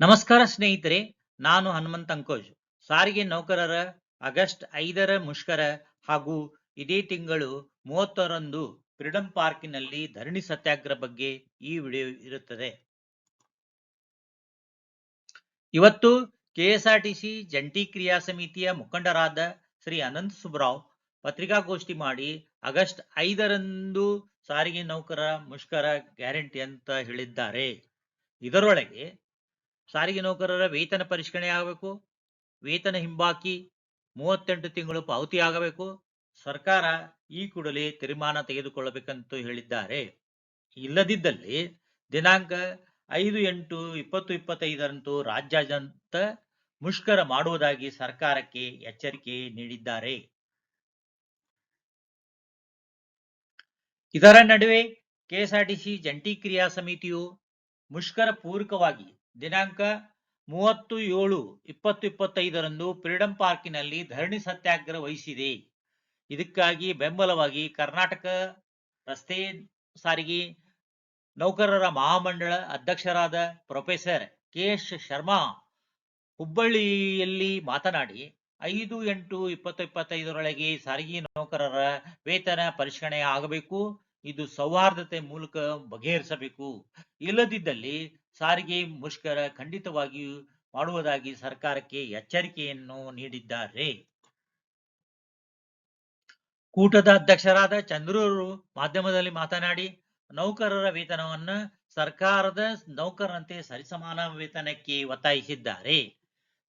ನಮಸ್ಕಾರ ಸ್ನೇಹಿತರೆ, ನಾನು ಹನುಮಂತ್ ಅಂಕೋಜ್. ಸಾರಿಗೆ ನೌಕರರ ಆಗಸ್ಟ್ ಐದರ ಮುಷ್ಕರ ಹಾಗೂ ಇದೇ ತಿಂಗಳು ಮೂವತ್ತರಂದು ಫ್ರೀಡಂ ಪಾರ್ಕಿನಲ್ಲಿ ಧರಣಿ ಸತ್ಯಾಗ್ರಹ ಬಗ್ಗೆ ಈ ವಿಡಿಯೋ ಇರುತ್ತದೆ. ಇವತ್ತು ಕೆಎಸ್ಆರ್ಟಿಸಿ ಜಂಟಿ ಕ್ರಿಯಾ ಸಮಿತಿಯ ಮುಖಂಡರಾದ ಶ್ರೀ ಅನಂತ್ ಸುಬ್ರಾವ್ ಪತ್ರಿಕಾಗೋಷ್ಠಿ ಮಾಡಿ ಆಗಸ್ಟ್ ಐದರಂದು ಸಾರಿಗೆ ನೌಕರರ ಮುಷ್ಕರ ಗ್ಯಾರಂಟಿ ಅಂತ ಹೇಳಿದ್ದಾರೆ. ಇದರೊಳಗೆ ಸಾರಿಗೆ ನೌಕರರ ವೇತನ ಪರಿಷ್ಕರಣೆ ಆಗಬೇಕು. ವೇತನ ಹಿಂಬಾಕಿ ಮೂವತ್ತೆಂಟು ತಿಂಗಳು ಪಾವತಿ ಆಗಬೇಕು. ಸರ್ಕಾರ ಈ ಕೂಡಲೇ ತೀರ್ಮಾನ ತೆಗೆದುಕೊಳ್ಳಬೇಕಂತ ಹೇಳಿದ್ದಾರೆ. ಇಲ್ಲದಿದ್ದಲ್ಲಿ ದಿನಾಂಕ ಐದು ಎಂಟು ಇಪ್ಪತ್ತು ಇಪ್ಪತ್ತೈದರಂದು ರಾಜ್ಯಾದ್ಯಂತ ಮುಷ್ಕರ ಮಾಡುವುದಾಗಿ ಸರ್ಕಾರಕ್ಕೆ ಎಚ್ಚರಿಕೆ ನೀಡಿದ್ದಾರೆ. ಇದರ ನಡುವೆ ಕೆಎಸ್ಆರ್ಟಿಸಿ ಜಂಟಿ ಕ್ರಿಯಾ ಸಮಿತಿಯು ಮುಷ್ಕರ ಪೂರಕವಾಗಿ ದಿನಾಂಕ ಮೂವತ್ತು ಏಳು ಇಪ್ಪತ್ತು ಇಪ್ಪತ್ತೈದರಂದು ಫ್ರೀಡಂ ಪಾರ್ಕಿನಲ್ಲಿ ಧರಣಿ ಸತ್ಯಾಗ್ರಹ ವಹಿಸಿದೆ. ಇದಕ್ಕಾಗಿ ಬೆಂಬಲವಾಗಿ ಕರ್ನಾಟಕ ರಸ್ತೆ ಸಾರಿಗೆ ನೌಕರರ ಮಹಾಮಂಡಳ ಅಧ್ಯಕ್ಷರಾದ ಪ್ರೊಫೆಸರ್ ಕೆ ಶರ್ಮಾ ಹುಬ್ಬಳ್ಳಿಯಲ್ಲಿ ಮಾತನಾಡಿ, ಐದು ಎಂಟು ಇಪ್ಪತ್ತು ಇಪ್ಪತ್ತೈದರೊಳಗೆ ಸಾರಿಗೆ ನೌಕರರ ವೇತನ ಪರಿಷ್ಕರಣೆ ಆಗಬೇಕು. ಇದು ಸೌಹಾರ್ದತೆ ಮೂಲಕ ಬಗೆಹರಿಸಬೇಕು. ಇಲ್ಲದಿದ್ದಲ್ಲಿ ಸಾರಿಗೆ ಮುಷ್ಕರ ಖಂಡಿತವಾಗಿಯೂ ಮಾಡುವುದಾಗಿ ಸರ್ಕಾರಕ್ಕೆ ಎಚ್ಚರಿಕೆಯನ್ನು ನೀಡಿದ್ದಾರೆ. ಕೂಟದ ಅಧ್ಯಕ್ಷರಾದ ಚಂದ್ರೂರು ಮಾಧ್ಯಮದಲ್ಲಿ ಮಾತನಾಡಿ, ನೌಕರರ ವೇತನವನ್ನು ಸರ್ಕಾರದ ನೌಕರರಂತೆ ಸರಿಸಮಾನ ವೇತನಕ್ಕೆ ಒತ್ತಾಯಿಸಿದ್ದಾರೆ.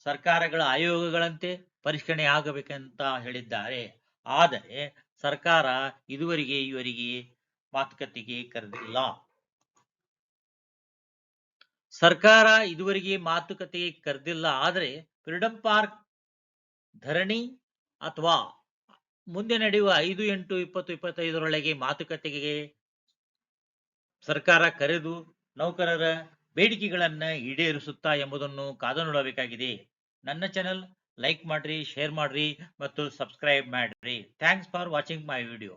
ಸರ್ಕಾರಗಳ ಆಯೋಗಗಳಂತೆ ಪರಿಷ್ಕರಣೆ ಆಗಬೇಕಂತ ಹೇಳಿದ್ದಾರೆ. ಆದರೆ ಸರ್ಕಾರ ಇದುವರೆಗೆ ಇವರಿಗೆ ಮಾತುಕತೆಗೆ ಕರೆದಿಲ್ಲ. ಸರ್ಕಾರ ಇದುವರೆಗೆ ಮಾತುಕತೆಗೆ ಕರೆದಿಲ್ಲ, ಆದರೆ ಫ್ರೀಡಂ ಪಾರ್ಕ್ ಧರಣಿ ಅಥವಾ ಮುಂದೆ ನಡೆಯುವ ಐದು ಎಂಟು ಇಪ್ಪತ್ತು ಇಪ್ಪತ್ತೈದರೊಳಗೆ ಮಾತುಕತೆಗೆ ಸರ್ಕಾರ ಕರೆದು ನೌಕರರ ಬೇಡಿಕೆಗಳನ್ನ ಈಡೇರಿಸುತ್ತಾ ಎಂಬುದನ್ನು ಕಾದು ನೋಡಬೇಕಾಗಿದೆ. ನನ್ನ ಚಾನೆಲ್ ಲೈಕ್ ಮಾಡ್ರಿ ಶೇರ್ ಮಾಡ್ರಿ ಮತ್ತು ಸಬ್ಸ್ಕ್ರೈಬ್ ಮಾಡ್ರಿ. Thanks for watching my video